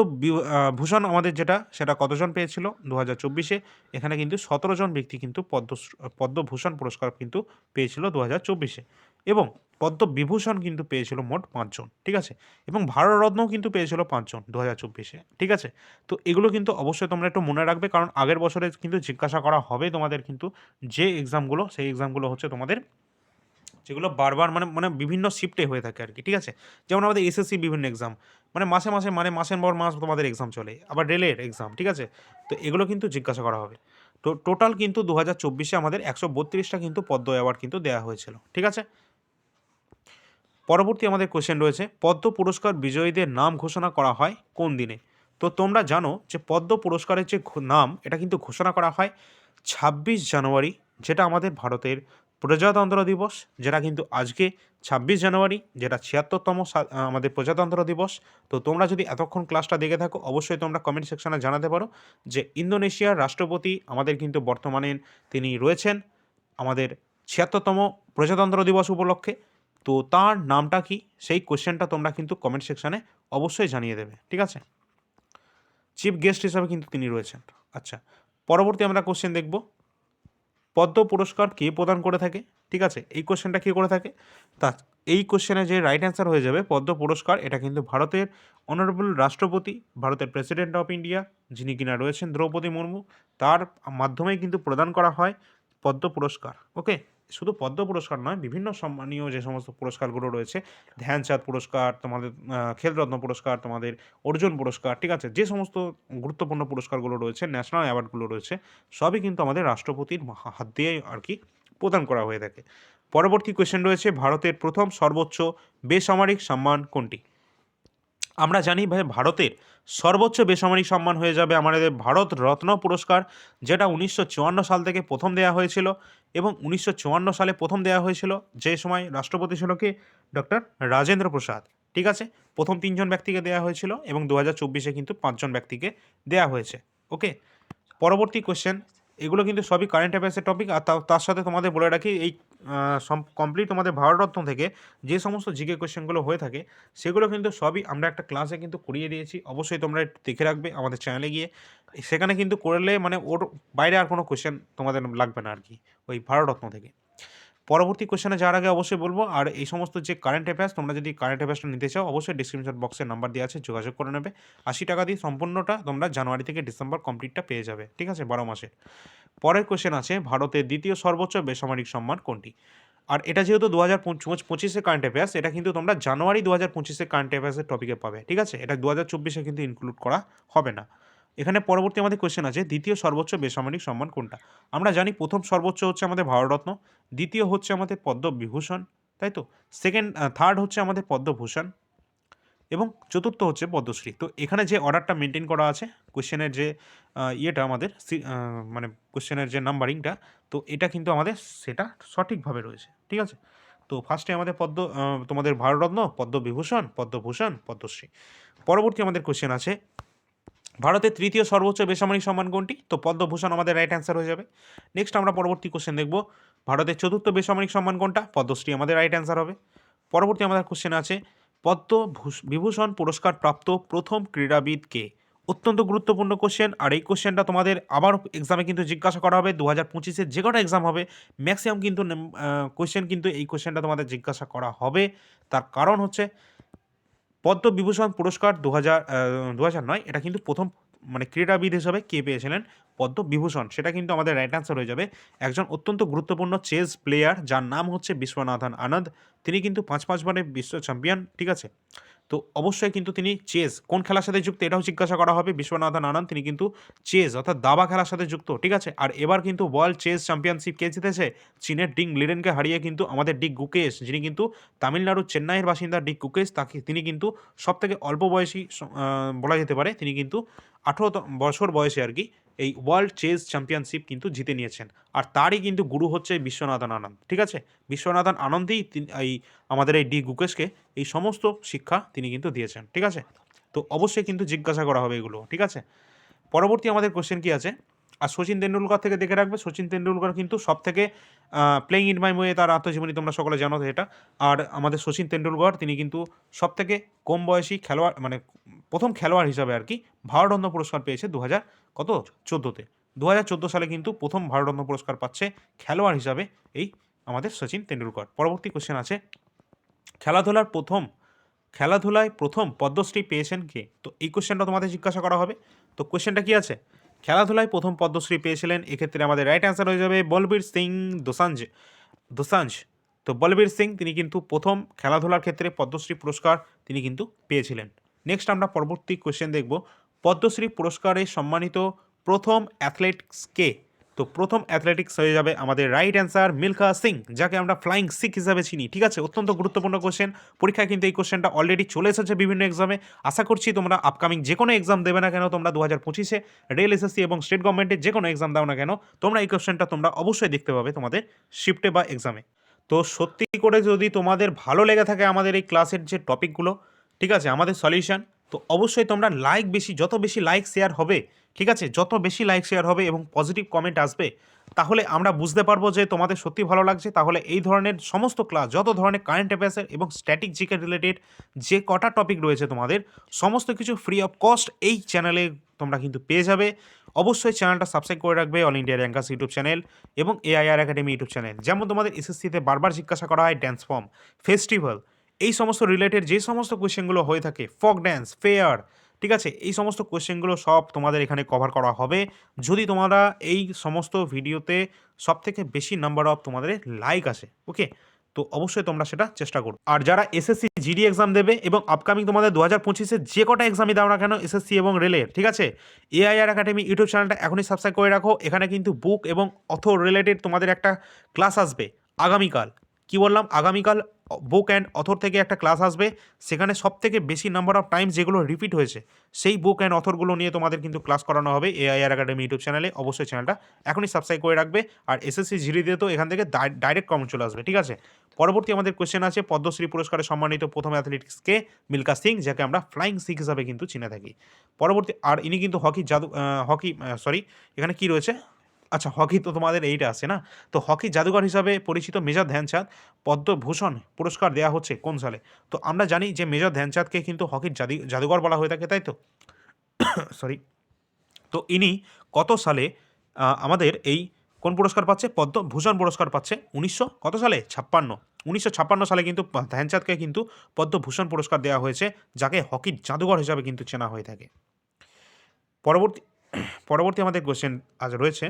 ভূষণ আমাদের যেটা, সেটা কতজন পেয়েছিল? দু হাজার চব্বিশে। এখানে কিন্তু সতেরো জন ব্যক্তি কিন্তু পদ্ম পদ্মভূষণ পুরস্কার কিন্তু পেয়েছিল দু হাজার চব্বিশে। এবং পদ্মবিভূষণ কিন্তু পেয়েছিল মোট পাঁচজন, ঠিক আছে? এবং ভারতরত্নও কিন্তু পেয়েছিল পাঁচজন দু হাজার চব্বিশে, ঠিক আছে? তো এগুলো কিন্তু অবশ্যই তোমরা একটু মনে রাখবে, কারণ আগের বছরে কিন্তু জিজ্ঞাসা করা হবে তোমাদের কিন্তু যে এক্সামগুলো সেই এক্সামগুলো হচ্ছে তোমাদের যেগুলো বারবার মানে মানে বিভিন্ন শিফটে হয়ে থাকে আর কি, ঠিক আছে? যেমন আমাদের এসএসসি বিভিন্ন এক্সাম মানে মাসে মাসে মানে মাসের পর মাস তোমাদের এক্সাম চলে, আবার রেলের এক্সাম ঠিক আছে? তো এগুলো কিন্তু জিজ্ঞাসা করা হবে। তো টোটাল কিন্তু দু হাজার চব্বিশে আমাদের একশো বত্রিশটা কিন্তু পদ্ম অ্যাওয়ার্ড কিন্তু দেওয়া হয়েছিল, ঠিক আছে? পরবর্তী আমাদের কোশ্চেন রয়েছে, পদ্ম পুরস্কার বিজয়ীদের নাম ঘোষণা করা হয় কোন দিনে? তো তোমরা জানো যে পদ্ম পুরস্কারের যে নাম, এটা কিন্তু ঘোষণা করা হয় ছাব্বিশ জানুয়ারি, যেটা আমাদের ভারতের প্রজাতন্ত্র দিবস, যেটা কিন্তু আজকে ছাব্বিশ জানুয়ারি, যেটা ছিয়াত্তরতম আমাদের প্রজাতন্ত্র দিবস। তো তোমরা যদি এতক্ষণ ক্লাসটা দেখে থাকো, অবশ্যই তোমরা কমেন্ট সেকশনে জানাতে পারো যে ইন্দোনেশিয়ার রাষ্ট্রপতি আমাদের কিন্তু বর্তমানে তিনি রয়েছেন আমাদের ছিয়াত্তরতম প্রজাতন্ত্র দিবস উপলক্ষে। তো তার নামটা কি? সেই কোশ্চেনটা তোমরা কিন্তু কমেন্ট সেকশানে অবশ্যই জানিয়ে দেবে, ঠিক আছে? চিফ গেস্ট হিসাবে কিন্তু তিনি রয়েছেন। আচ্ছা পরবর্তী আমরা কোশ্চেন দেখব। পদ্ম পুরস্কার কে প্রদান করে থাকে? ঠিক আছে, এই কোশ্চেনটা কে করে থাকে? তা, এই কোশ্চেনে যে রাইট অ্যান্সার হয়ে যাবে, পদ্ম পুরস্কার, এটা কিন্তু ভারতের অনারেবল রাষ্ট্রপতি, ভারতের প্রেসিডেন্ট অফ ইন্ডিয়া যিনি কিনা রয়েছেন দ্রৌপদী মুর্মু, তার মাধ্যমেই কিন্তু প্রদান করা হয় পদ্ম পুরস্কার ওকে শুধু পদ্ম পুরস্কার নয়, বিভিন্ন সম্মানীয় যে সমস্ত পুরস্কারগুলো রয়েছে, ধ্যানচাঁদ পুরস্কার, তোমাদের খেলরত্ন পুরস্কার, তোমাদের অর্জুন পুরস্কার, ঠিক আছে? যে সমস্ত গুরুত্বপূর্ণ পুরস্কারগুলো রয়েছে, ন্যাশনাল অ্যাওয়ার্ডগুলো রয়েছে, সবই কিন্তু আমাদের রাষ্ট্রপতির হাত দিয়ে আর কি প্রদান করা হয়ে থাকে। পরবর্তী কোয়েশ্চেন রয়েছে, ভারতের প্রথম সর্বোচ্চ বেসামরিক সম্মান কোনটি? আমরা জানি ভাই ভারতের সর্বোচ্চ বেসামরিক সম্মান হয়ে যাবে আমাদের ভারত রত্ন পুরস্কার, যেটা উনিশশো চুয়ান্ন সাল থেকে প্রথম দেওয়া হয়েছিল এবং উনিশশো চুয়ান্ন সালে প্রথম দেওয়া হয়েছিল। যে সময় রাষ্ট্রপতি ছিল কি? ডক্টর রাজেন্দ্র প্রসাদ। ঠিক আছে? প্রথম তিনজন ব্যক্তিকে দেওয়া হয়েছিল এবং দু হাজার চব্বিশে কিন্তু পাঁচজন ব্যক্তিকে দেওয়া হয়েছে। ওকে? পরবর্তী কোশ্চেন এগুলো কিন্তু সবই কারেন্ট অ্যাফেয়ার্সের টপিক আর তার সাথে তোমাদের বলে রাখি, এই কমপ্লিট তোমাদের ভারতরত্ন থেকে যে সমস্ত জিকে কোশ্চেনগুলো হয়ে থাকে, সেগুলো কিন্তু সবই আমরা একটা ক্লাসে কিন্তু করিয়ে দিয়েছি। অবশ্যই তোমরা দেখে রাখবে আমাদের চ্যানেলে গিয়ে। সেখানে কিন্তু করলে মানে ওর বাইরে আর কোনো কোশ্চেন তোমাদের লাগবে না আর কি, ওই ভারতরত্ন থেকে। পরবর্তী কোশ্চেনে যাওয়ার আগে অবশ্যই বলব, আর এই সমস্ত যে কারেন্ট অ্যাফেয়ার্স তোমরা যদি কারেন্ট অ্যাফেয়ার্সটা নিতে চাও, অবশ্যই ডিসক্রিপশন বক্সের নাম্বার দেওয়া আছে, যোগাযোগ করে নেবে। আশি টাকা দিয়ে সম্পূর্ণটা তোমরা জানুয়ারি থেকে ডিসেম্বর কমপ্লিটটা পেয়ে যাবে, ঠিক আছে? বারো মাসের। পরের কোশ্চেন আছে, ভারতের দ্বিতীয় সর্বোচ্চ বেসামরিক সম্মান কোনটি? আর এটা যেহেতু দু হাজার পঁচিশে কারেন্ট অ্যাফেয়ার্স এটা কিন্তু তোমরা জানুয়ারি দু হাজার পঁচিশে কারেন্ট অ্যাফেয়ার্সের টপিকে পাবে, ঠিক আছে? এটা দু হাজার চব্বিশে কিন্তু ইনক্লুড করা হবে না। এখানে পরবর্তী আমাদের কোয়েশ্চেন আছে, দ্বিতীয় সর্বোচ্চ বেসামরিক সম্মান কোনটা? আমরা জানি প্রথম সর্বোচ্চ হচ্ছে আমাদের ভারতরত্ন, দ্বিতীয় হচ্ছে আমাদের পদ্মবিভূষণ, তাই তো? সেকেন্ড থার্ড হচ্ছে আমাদের পদ্মভূষণ, এবং চতুর্থ হচ্ছে পদ্মশ্রী। তো এখানে যে অর্ডারটা মেনটেন করা আছে কোশ্চেনের যে ইয়েটা আমাদের মানে কোশ্চেনের যে নাম্বারিংটা তো এটা কিন্তু আমাদের সেটা সঠিকভাবে রয়েছে, ঠিক আছে? তো ফার্স্টে আমাদের পদ্ম তোমাদের ভারতরত্ন, পদ্মবিভূষণ, পদ্মভূষণ, পদ্মশ্রী। পরবর্তী আমাদের কোশ্চেন আছে ভারতের তৃতীয় সর্বোচ্চ বেসামরিক সম্মান কোনটি? তো পদ্মভূষণ আমাদের রাইট অ্যান্সার হয়ে যাবে। নেক্সট আমরা পরবর্তী কোশ্চেন দেখব। ভারতের চতুর্থ বেসামরিক সম্মান কোনটা? পদ্মশ্রী আমাদের রাইট অ্যান্সার হবে। পরবর্তী আমাদের কোশ্চেন আছে পদ্ম ভূষ- বিভূষণ পুরস্কার প্রাপ্ত প্রথম ক্রীড়াবিদ কে? অত্যন্ত গুরুত্বপূর্ণ কোশ্চেন আর এই কোশ্চেনটা তোমাদের আবার এক্সামে কিন্তু জিজ্ঞাসা করা হবে। দু হাজার পঁচিশের যে কটা এক্সাম হবে ম্যাক্সিমাম কিন্তু কোশ্চেন কিন্তু এই কোশ্চেনটা তোমাদের জিজ্ঞাসা করা হবে। তার কারণ হচ্ছে পদ্মবিভূষণ পুরস্কার দু হাজার দু হাজার নয়, এটা কিন্তু প্রথম মানে ক্রীড়াবিদ হিসাবে কে পেয়েছিলেন? পদ্মবিভূষণ সেটা কিন্তু আমাদের রাইট অ্যান্সার হয়ে যাবে। একজন অত্যন্ত গুরুত্বপূর্ণ চেস প্লেয়ার যার নাম হচ্ছে বিশ্বনাথন আনন্দ। তিনি কিন্তু পাঁচ পাঁচবারের বিশ্ব চ্যাম্পিয়ন ঠিক আছে? তো অবশ্যই কিন্তু তিনি চেস কোন খেলার সাথে যুক্ত এটাও জিজ্ঞাসা করা হবে বিশ্বনাথন আনন্দ। তিনি কিন্তু চেস অর্থাৎ দাবা খেলার সাথে যুক্ত, ঠিক আছে? আর এবার কিন্তু ওয়ার্ল্ড চেস চ্যাম্পিয়নশিপ কে জিতেছে? চীনের ডিং লিডেনকে হারিয়ে কিন্তু আমাদের ডিক গুকেশ, যিনি কিন্তু তামিলনাড়ু চেন্নাইয়ের বাসিন্দা ডিক গুকেশ, তাকে তিনি কিন্তু সব থেকে অল্প বয়সী বলা যেতে পারে, তিনি কিন্তু আঠেরো বছর বয়সে আর কি। এই ওয়ার্ল্ড চেস চ্যাম্পিয়নশিপ কিন্তু জিতে নিয়েছেন। আর তারই কিন্তু গুরু হচ্ছে বিশ্বনাথন আনন্দ, ঠিক আছে? বিশ্বনাথন আনন্দেই এই আমাদের এই ডি গুকেশকে এই সমস্ত শিক্ষা তিনি কিন্তু দিয়েছেন, ঠিক আছে? তো অবশ্যই কিন্তু জিজ্ঞাসা করা হবে এগুলো, ঠিক আছে? পরবর্তী আমাদের কোশ্চেন কি আছে? আর সচিন তেন্ডুলকর থেকে দেখে রাখবে, সচিন তেন্ডুলকর কিন্তু সব থেকে প্লেইং ইন মাই ওয়ে তার আত্মজীবনী তোমরা সকলে জানো এটা। আর আমাদের সচিন তেন্ডুলকর, তিনি কিন্তু সব থেকে কম বয়সী খেলোয়াড় মানে প্রথম খেলোয়াড় হিসাবে আর কি ভারতরত্ন পুরস্কার পেয়েছে দু হাজার কত? চোদ্দোতে। দু হাজার চোদ্দ সালে কিন্তু প্রথম ভারতরত্ন পুরস্কার পাচ্ছে খেলোয়াড় হিসাবে এই আমাদের সচিন তেন্ডুলকর। পরবর্তী কোশ্চেন আছে, খেলাধুলার প্রথম, খেলাধুলায় প্রথম পদ্মশ্রী পেয়েছেন কে? তো এই কোশ্চেনটা তোমাদের জিজ্ঞাসা করা হবে। তো কোশ্চেনটা কি আছে? খেলাধুলায় প্রথম পদ্মশ্রী পেয়েছিলেন, এক্ষেত্রে আমাদের রাইট অ্যান্সার হয়ে যাবে বলবীর সিং দোসাঞ্জ। দোসাঞ্জ, তো বলবীর সিং তিনি কিন্তু প্রথম খেলাধুলার ক্ষেত্রে পদ্মশ্রী পুরস্কার তিনি কিন্তু পেয়েছিলেন। নেক্সট আমরা পরবর্তী কোশ্চেন দেখব। পদ্মশ্রী পুরস্কারে সম্মানিত প্রথম অ্যাথলেটিক্স কে তো প্রথম অ্যাথলেটিক্স হয়ে যাবে আমাদের রাইট অ্যান্সার মিলখা সিং, যাকে আমরা ফ্লাইং সিক হিসাবে চিনি। ঠিক আছে? অত্যন্ত গুরুত্বপূর্ণ কোশ্চেন পরীক্ষায় কিন্তু এই কোশ্চেনটা অলরেডি চলে এসেছে বিভিন্ন এক্সামে আশা করছি তোমরা আপকামিং যে কোনো এক্সাম দেবে না কেন, তোমরা দু হাজার পঁচিশে রেল এসএসসি এবং স্টেট গভর্নমেন্টের যে কোনো এক্সাম দাও না কেন, তোমরা এই কোশ্চেনটা তোমরা অবশ্যই দেখতে পাবে তোমাদের শিফটে বা এক্সামে তো সত্যি করে যদি তোমাদের ভালো লেগে থাকে আমাদের এই ক্লাসের যে টপিকগুলো ঠিক আছে? আমাদের সলিউশন তো অবশ্যই তোমরা লাইক বেশি, যত বেশি লাইক শেয়ার হবে, ঠিক আছে? যত বেশি লাইক শেয়ার হবে এবং পজিটিভ কমেন্ট আসবে, তাহলে আমরা বুঝতে পারব যে তোমাদের সত্যি ভালো লাগছে। তাহলে এই ধরনের সমস্ত ক্লাস যত ধরনের কারেন্ট অ্যাফেয়ার্সের এবং স্ট্যাটিক জিকে রিলেটেড যে কটা টপিক রয়েছে তোমাদের, সমস্ত কিছু ফ্রি অফ কস্ট এই চ্যানেলে তোমরা কিন্তু পেয়ে যাবে। অবশ্যই চ্যানেলটা সাবস্ক্রাইব করে রাখবে all India rankers YouTube channel এবং এআইআর একাডেমি ইউটিউব চ্যানেল যেমন তোমাদের এসএসসিতে বারবার জিজ্ঞাসা করা হয় ড্যান্স ফর্ম ফেস্টিভ্যাল এই সমস্ত রিলেটেড যে সমস্ত কোয়েশ্চেনগুলো হয়ে থাকে ফক ড্যান্স ফেয়ার ঠিক আছে? এই সমস্ত কোয়েশ্চেনগুলো সব তোমাদের এখানে কভার করা হবে। যদি তোমরা এই সমস্ত ভিডিওতে সব থেকে বেশি নাম্বার অফ তোমাদের লাইক আসে ওকে তো অবশ্যই তোমরা সেটা চেষ্টা করো। আর যারা এসএসসি জিডি এক্সাম দেবে এবং আপকামিং তোমাদের দু হাজার পঁচিশে যে কটা এক্সামই দাও না কেন এসএসসি এবং রেলের ঠিক আছে? এআইআর একাডেমি ইউটিউব চ্যানেলটা এখনই সাবস্ক্রাইব করে রাখো। এখানে কিন্তু বুক এবং অথ রিলেটেড তোমাদের একটা ক্লাস আসবে আগামীকাল। কি বললাম? আগামীকাল বুক অ্যান্ড অথর থেকে একটা ক্লাস আসবে। সেখানে সব থেকে বেশি নাম্বার অফ টাইমস যেগুলো রিপিট হয়েছে, সেই বুক অ্যান্ড অথরগুলো নিয়ে তোমাদের কিন্তু ক্লাস করানো হবে এআইআর একাডেমি ইউটিউব চ্যানেলে অবশ্যই চ্যানেলটা এখনই সাবস্ক্রাইব করে রাখবে আর এসএসসি জিডি দিয়ে তো এখান থেকে ডাইরেক্ট কমেন্ট চলে আসবে, ঠিক আছে? পরবর্তী আমাদের কোয়েশ্চেন আছে, পদ্মশ্রী পুরস্কারে সম্মানিত প্রথম অ্যাথলেটিক্সকে মিল্কা সিং, যাকে আমরা ফ্লাইং সিখ হিসাবে কিন্তু চিনে থাকি। পরবর্তী, আর ইনি কিন্তু হকি জাদু হকি সরি এখানে কি রয়েছে? আচ্ছা হকি তো তোমাদের এইটা আছে না? তো হকি জাদুঘর হিসাবে পরিচিত মেজর ধ্যানচাঁদ পদ্মভূষণ পুরস্কার দেওয়া হচ্ছে কোন সালে? তো আমরা জানি যে মেজর ধ্যানচাঁদকে কিন্তু হকির জাদু, জাদুঘর বলা হয়ে থাকে, তাই তো? সরি তো ইনি কত সালে আমাদের এই কোন পুরস্কার পাচ্ছে? পদ্মভূষণ পুরস্কার পাচ্ছে উনিশশো, কত সালে? ছাপ্পান্ন। উনিশশো ছাপ্পান্ন সালে কিন্তু ধ্যানচাঁদকে কিন্তু পদ্মভূষণ পুরস্কার দেওয়া হয়েছে, যাকে হকির জাদুঘর হিসাবে কিন্তু চেনা হয়ে থাকে। পরবর্তী পরবর্তী আমাদের কোশ্চেন আজ রয়েছে।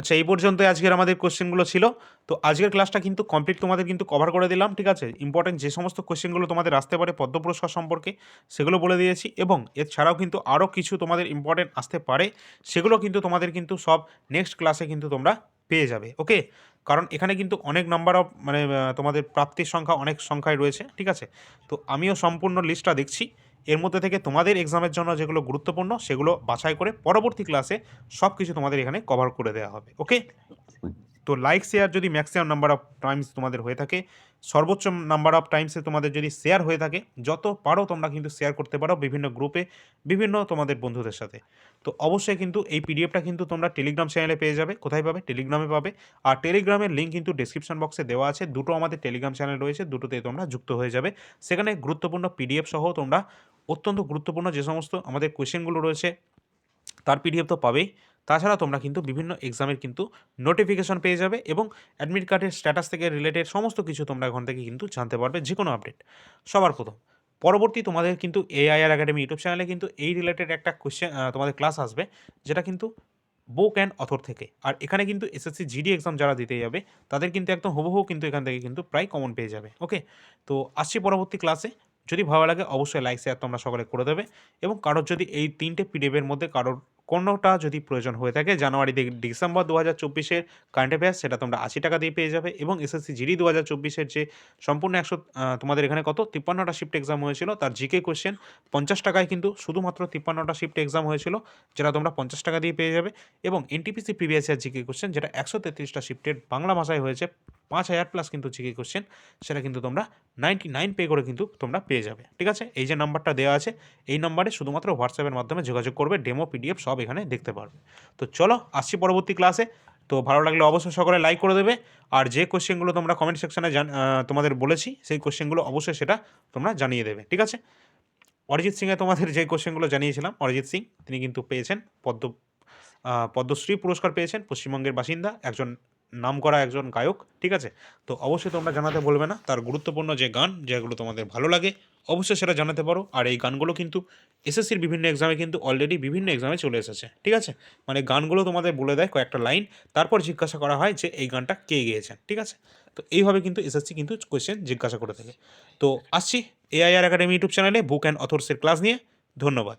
আচ্ছা এই পর্যন্তই আজকের আমাদের কোশ্চেনগুলো ছিল। তো আজকের ক্লাসটা কিন্তু কমপ্লিট তোমাদের কিন্তু কভার করে দিলাম, ঠিক আছে? ইম্পর্টেন্ট যে সমস্ত কোশ্চেনগুলো তোমাদের আসতে পারে পদ্ম পুরস্কার সম্পর্কে, সেগুলো বলে দিয়েছি এবং এছাড়াও কিন্তু আরও কিছু তোমাদের ইম্পর্টেন্ট আসতে পারে, সেগুলো কিন্তু তোমাদের কিন্তু সব নেক্সট ক্লাসে কিন্তু তোমরা পেয়ে যাবে ওকে কারণ এখানে কিন্তু অনেক নাম্বার অফ মানে তোমাদের প্রাপ্তির সংখ্যা অনেক সংখ্যায় রয়েছে, ঠিক আছে? তো আমিও সম্পূর্ণ লিস্টটা দেখছি। এর মধ্যে থেকে তোমাদের এক্সামের জন্য যেগুলো গুরুত্বপূর্ণ, সেগুলো বাছাই করে পরবর্তী ক্লাসে সব কিছু তোমাদের এখানে কভার করে দেওয়া হবে ওকে তো লাইক শেয়ার যদি ম্যাক্সিমাম নাম্বার অফ টাইমস তোমাদের হয়ে থাকে, সর্বোচ্চ নাম্বার অফ টাইমসে তোমাদের যদি শেয়ার হয়ে থাকে, যত পারো তোমরা কিন্তু শেয়ার করতে পারো বিভিন্ন গ্রুপে বিভিন্ন তোমাদের বন্ধুদের সাথে। তো অবশ্যই কিন্তু এই পিডিএফটা কিন্তু তোমরা টেলিগ্রাম চ্যানেলে পেয়ে যাবে। কোথায় পাবে? টেলিগ্রামে পাবে। আর টেলিগ্রামের লিঙ্ক কিন্তু ডিসক্রিপশন বক্সে দেওয়া আছে। দুটো আমাদের টেলিগ্রাম চ্যানেল রয়েছে, দুটোতে তোমরা যুক্ত হয়ে যাবে। সেখানে গুরুত্বপূর্ণ পিডিএফ সহ তোমরা অত্যন্ত গুরুত্বপূর্ণ যে সমস্ত আমাদের কোয়েশ্চেনগুলো রয়েছে, তার পিডিএফ তো পাবেই। তাছাড়া তোমরা কিন্তু বিভিন্ন এক্সামের কিন্তু নোটিফিকেশন পেয়ে যাবে এবং অ্যাডমিট কার্ডের স্ট্যাটাস থেকে রিলেটেড সমস্ত কিছু তোমরা এখান থেকে কিন্তু জানতে পারবে যে কোনো আপডেট সবার প্রথম, পরবর্তী তোমাদের কিন্তু এআইআর একাডেমি ইউটিউব চ্যানেলে কিন্তু এই রিলেটেড একটা কোয়েশ্চেন তোমাদের ক্লাস আসবে, যেটা কিন্তু বুক অ্যান্ড অথর থেকে। আর এখানে কিন্তু এসএসসি জিডি এক্সাম যারা দিতে যাবে, তাদের কিন্তু একদম হুবহু কিন্তু এখান থেকে কিন্তু প্রায় কমন পেয়ে যাবে ওকে তো আসছি পরবর্তী ক্লাসে যদি ভালো লাগে, অবশ্যই লাইক শেয়ার তোমরা সকলে করে দেবে এবং কারোর যদি এই তিনটে পিডিএফের মধ্যে কারোর কোনোটা যদি প্রয়োজন হয়ে থাকে, জানুয়ারি ডিসেম্বর দু হাজার চব্বিশের কারেন্ট অ্যাফেয়ার্স সেটা তোমরা আশি টাকা দিয়ে পেয়ে যাবে এবং এসএসসি জিডি দু হাজার চব্বিশের যে সম্পূর্ণ একশো তোমাদের এখানে কত? তিপ্পান্নটা শিফট এক্সাম হয়েছিল। তার জিকে কোশ্চেন পঞ্চাশ টাকায় কিন্তু শুধুমাত্র তিপ্পান্নটা শিফট এক্সাম হয়েছিল, যেটা তোমরা পঞ্চাশ টাকা দিয়ে পেয়ে যাবে এবং NTPC previous year GK question যেটা একশো তেত্রিশটা শিফটের বাংলা ভাষায় হয়েছে, পাঁচ হাজার প্লাস কিন্তু জিকে কোশ্চেন সেটা কিন্তু তোমরা নাইনটি নাইন পে করে কিন্তু তোমরা পেয়ে যাবে। ঠিক আছে? এই যে নাম্বারটা দেওয়া আছে, এই নাম্বারে শুধুমাত্র হোয়াটসঅ্যাপের মাধ্যমে যোগাযোগ করবে ডেমো পিডিএফ সব এখানে দেখতে পারবে। তো চলো, আসছি পরবর্তী ক্লাসে তো ভালো লাগলে অবশ্যই সকলে লাইক করে দেবে। আর যে কোশ্চেনগুলো তোমরা কমেন্ট সেকশানে জান তোমাদের বলেছি, সেই কোশ্চেনগুলো অবশ্যই সেটা তোমরা জানিয়ে দেবে, ঠিক আছে? অরিজিৎ সিংয়ে তোমাদের যে কোশ্চেনগুলো জানিয়েছিলাম, অরিজিৎ সিং, তিনি কিন্তু পেয়েছেন পদ্ম পদ্মশ্রী পুরস্কার পেয়েছেন, পশ্চিমবঙ্গের বাসিন্দা, একজন নামকরা একজন গায়ক, ঠিক আছে? তো অবশ্যই তোমরা জানাতে বলবে না। তার গুরুত্বপূর্ণ যে গান, যেগুলো তোমাদের ভালো লাগে, অবশ্যই সেটা জানাতে পারো। আর এই গানগুলো কিন্তু এসএসসির বিভিন্ন এক্সামে কিন্তু অলরেডি বিভিন্ন এক্সামে চলে এসেছে, ঠিক আছে? মানে গানগুলো তোমাদের বলে দেয় কয়েকটা লাইন তারপর জিজ্ঞাসা করা হয় যে এই গানটা কে গেয়েছেন, ঠিক আছে? তো এইভাবে কিন্তু এসএসসি কিন্তু কোয়েশ্চেন জিজ্ঞাসা করে থাকে। তো আসছি এআইআর একাডেমি ইউটিউব চ্যানেলে বুক অ্যান্ড অথর্সের ক্লাস নিয়ে। ধন্যবাদ।